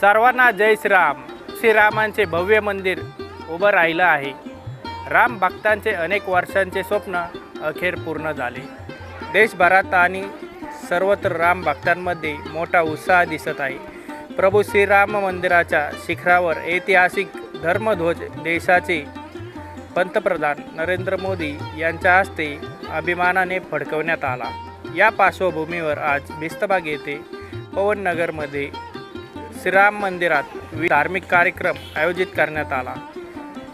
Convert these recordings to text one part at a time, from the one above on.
सर्वांना जय श्रीराम. श्रीरामांचे भव्य मंदिर उभं राहिलं आहे. राम भक्तांचे अनेक वर्षांचे स्वप्न अखेर पूर्ण झाले. देशभरात आणि सर्वत्र राम भक्तांमध्ये मोठा उत्साह दिसत आहे. प्रभू श्रीराम मंदिराच्या शिखरावर ऐतिहासिक धर्मध्वज देशाचे पंतप्रधान नरेंद्र मोदी यांच्या हस्ते अभिमानाने फडकवण्यात आला. या पार्श्वभूमीवर आज बिस्तबाग येथे पवननगरमध्ये श्रीराम मंदिरात धार्मिक कार्यक्रम आयोजित करण्यात आला.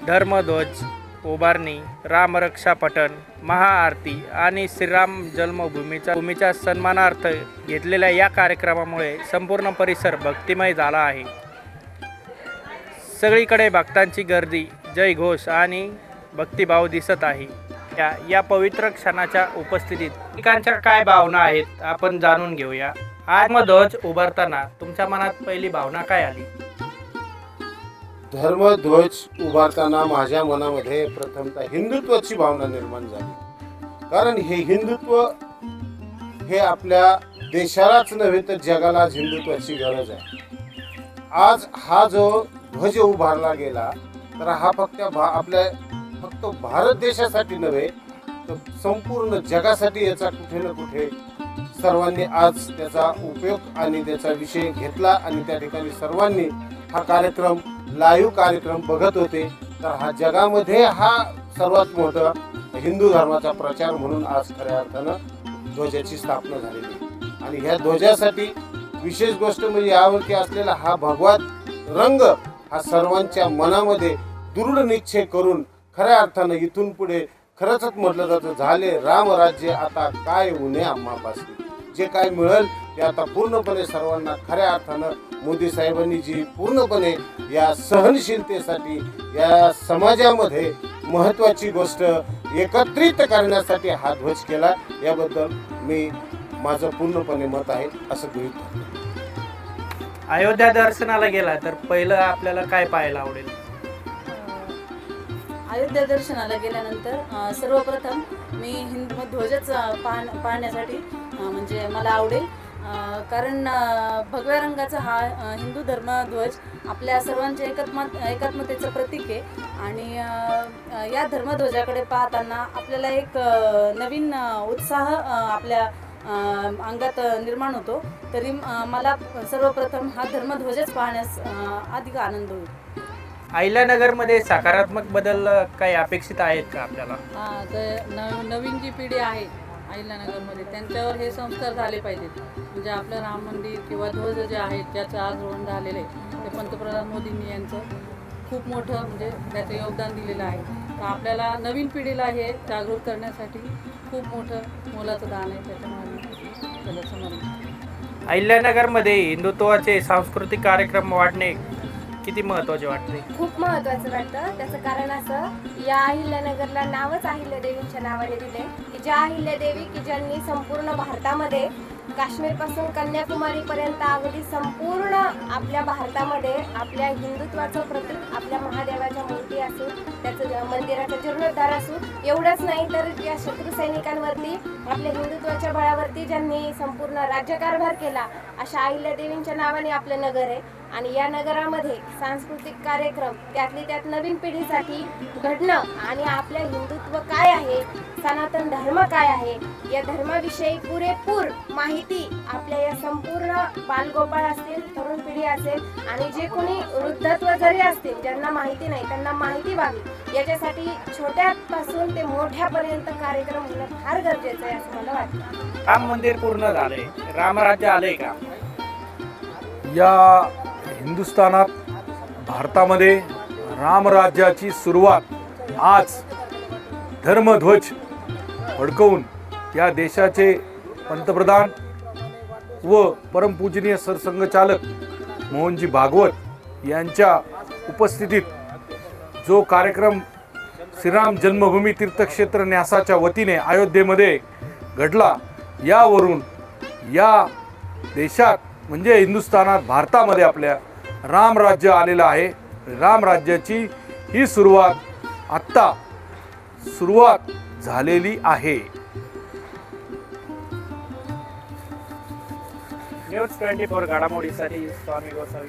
धर्मध्वज उभारणी रामरक्षा पठण महाआरती आणि श्रीराम जन्मभूमीच्या भूमीच्या सन्मानार्थ घेतलेल्या या कार्यक्रमामुळे संपूर्ण परिसर भक्तिमय झाला आहे. सगळीकडे भक्तांची गर्दी जयघोष आणि भक्तिभाव दिसत आहे. या या पवित्र क्षणाच्या उपस्थितीत ठिकाणच्या काय भावना आहेत आपण जाणून घेऊया. आत्मध्वज उभारताना तुमच्या मनात पहिली भावना काय आली? धर्मध्वज उभारताना माझ्या मनामध्ये प्रथमतः हिंदुत्वाची भावना निर्माण झाली. कारण हे हिंदुत्व हे आपल्या देशालाच नव्हे तर जगाला आज हिंदुत्वाची गरज आहे. आज हा जो ध्वज उभारला गेला तर हा फक्त भा आपल्या फक्त भारत देशासाठी नव्हे तर संपूर्ण जगासाठी याचा कुठे ना कुठे सर्वांनी आज त्याचा उपयोग आणि त्याचा विषय घेतला आणि त्या ठिकाणी सर्वांनी हा कार्यक्रम लाईव्ह कार्यक्रम बघत होते. तर हा जगामध्ये हा सर्वात मोठा हिंदू धर्माचा प्रचार म्हणून आज खऱ्या अर्थानं ध्वजाची स्थापना झालेली आणि ह्या ध्वजासाठी विशेष गोष्ट म्हणजे यावरती असलेला हा भगवान रंग हा सर्वांच्या मनामध्ये दृढ निश्चय करून खऱ्या अर्थानं इथून पुढे खरंच म्हटलं जातं झाले रामराज्य आता काय उन्हे आम्हापासून? जे काय मिळेल ते आता पूर्णपणे सर्वांना खऱ्या अर्थानं मोदी साहेबांनी जी पूर्णपणे या सहनशीलतेसाठी या समाजामध्ये महत्वाची गोष्ट एकत्रित करण्यासाठी हा ध्वज केला याबद्दल मी माझं पूर्णपणे मत आहे असं गृहीत धरतो. अयोध्या दर्शनाला गेला तर पहिलं आपल्याला काय पाहायला आवडेल अयोध्या दर्शनाला गेल्यानंतर अ, सर्वप्रथम मी हिंदू ध्वजच पाहण्यासाठी म्हणजे मला आवडेल. कारण भगव्या रंगाचा हा हिंदू धर्मध्वज आपल्या सर्वांच्या एकात्म एकात्मतेचं प्रतीक आहे. आणि या धर्मध्वजाकडे पाहताना आपल्याला एक नवीन उत्साह आपल्या अंगात निर्माण होतो. तरी मला सर्वप्रथम हा धर्मध्वजच पाहण्यास अधिक आनंद होईल. अहिल्यानगरमध्ये सकारात्मक बदल काही अपेक्षित आहेत का आपल्याला? हा, नवीन जी पिढी आहे अहिल्यानगरमध्ये त्यांच्यावर हे संस्कार झाले पाहिजेत. म्हणजे आपलं राम मंदिर किंवा ध्वज जे आहेत ज्याचं आज रोहन झालेलं आहे ते पंतप्रधान मोदींनी यांचं खूप मोठं म्हणजे त्याचं योगदान दिलेलं आहे. तर आपल्याला नवीन पिढीला हे जागरूक करण्यासाठी खूप मोठं मोलाचं दान आहे. त्याच्यामुळे त्याला समोर अहिल्यानगरमध्ये हिंदुत्वाचे सांस्कृतिक कार्यक्रम वाढणे किती महत्त्वाचे वाटते? खूप महत्वाचं वाटतं. त्याचं कारण असं या अहिल्यानगरला नावच अहिल्यादेवींच्या नावाने दिले की ज्या अहिल्यादेवी की ज्यांनी संपूर्ण भारतामध्ये काश्मीरपासून कन्याकुमारीपर्यंत अगदी संपूर्ण आपल्या भारतामध्ये आपल्या हिंदुत्वाचं प्रतीक आपल्या महादेवाच्या मूर्ती असून त्याचं मंदिराचा जीर्णोद्धार असून एवढंच नाही तर या शत्रू सैनिकांवरती आपल्या हिंदुत्वाच्या बळावरती ज्यांनी संपूर्ण राज्यकारभार केला अशा अहिल्यादेवींच्या नावाने आपलं नगर आहे. आणि या नगरामध्ये सांस्कृतिक कार्यक्रम त्यातली त्यात नवीन पिढीसाठी घडणं आणि आपल्या हिंदुत्व काय आहे सनातन धर्म काय आहे या धर्माविषयी पुरेपूर माहिती आपल्या या संपूर्ण बालगोपाळ असतील तरुण पिढी असेल आणि जे कोणी वृद्धत्व जरी असतील ज्यांना माहिती नाही त्यांना माहिती व्हावी. याच्यासाठी छोट्यापासून ते मोठ्यापर्यंत कार्यक्रम होणं फार गरजेचं आहे असं मला वाटतं. राम मंदिर पूर्ण झाले रामराज्य आलंय का? या हिंदुस्थानात भारतामध्ये रामराज्याची सुरुवात आज धर्मध्वज फडकवून या देशाचे पंतप्रधान व परमपूजनीय सरसंघचालक मोहनजी भागवत यांच्या उपस्थितीत जो कार्यक्रम श्रीराम जन्मभूमी तीर्थक्षेत्र न्यासाच्या वतीने अयोध्येमध्ये घडला यावरून या देशात म्हणजे हिंदुस्थानात भारतामध्ये आपल्या रामराज्य आलेलं आहे. रामराज्याची ही सुरुवात आत्ता सुरुवात झालेली आहे. न्यूज ट्वेंटी फोर घडामोडीसाठी स्वामी गोसावी.